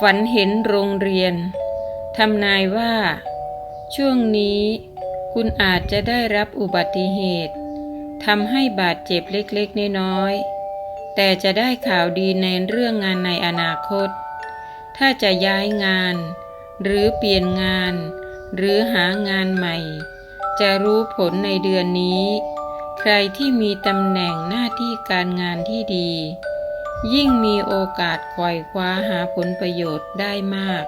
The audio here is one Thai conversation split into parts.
ฝันเห็นโรงเรียน ทำนายว่า ช่วงนี้คุณอาจจะได้รับอุบัติเหตุทำให้บาดเจ็บเล็กๆน้อยๆแต่จะได้ข่าวดีในเรื่องงานในอนาคต ถ้าจะย้ายงาน หรือเปลี่ยนงาน หรือหางานใหม่ จะรู้ผลในเดือนนี้ ใครที่มีตำแหน่งหน้าที่การงานที่ดี ยิ่งมีโอกาสไขว่คว้าหาผลประโยชน์ได้มาก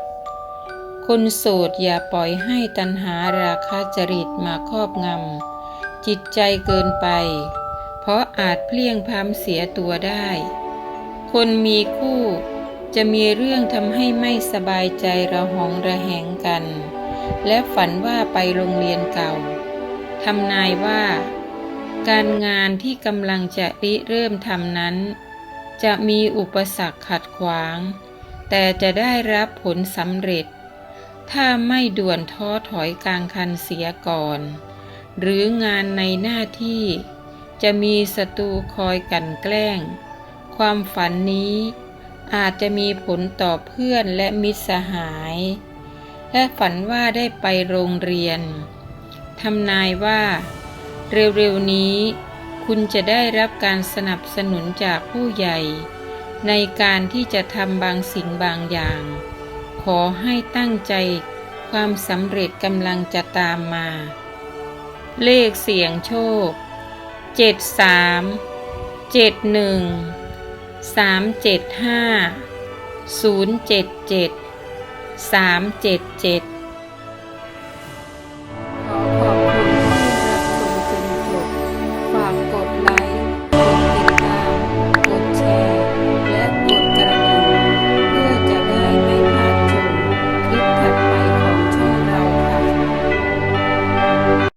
คนโสดอย่าปล่อยให้ตัณหาราคะจริตมาครอบงำจิตใจเกินไป เพราะอาจเพลี่ยงพล้ำเสียตัวได้ คนมีคู่จะมีเรื่องทำให้ไม่สบายใจระหองระแหงกัน และฝันว่าไปโรงเรียนเก่าทำนายว่า การงานที่กำลังจะริเริ่มทำนั้น จะมีอุปสรรคขัดขวาง แต่จะได้รับผลสำเร็จ ถ้าไม่ด่วนท้อถอยกลางคันเสียก่อน หรืองานในหน้าที่ จะมีศัตรูคอยกันแกล้ง ความฝันนี้อาจจะมีผลต่อเพื่อนและมิตรสหาย และฝันว่าได้ไปโรงเรียน ทำนายว่า เร็วๆนี้ คุณจะได้รับการสนับสนุนจากผู้ใหญ่ ในการที่จะทำบางสิ่งบางอย่าง ขอให้ตั้งใจความสำเร็จกำลังจะตามมา เลขเสียงโชค 73 71 375 077 377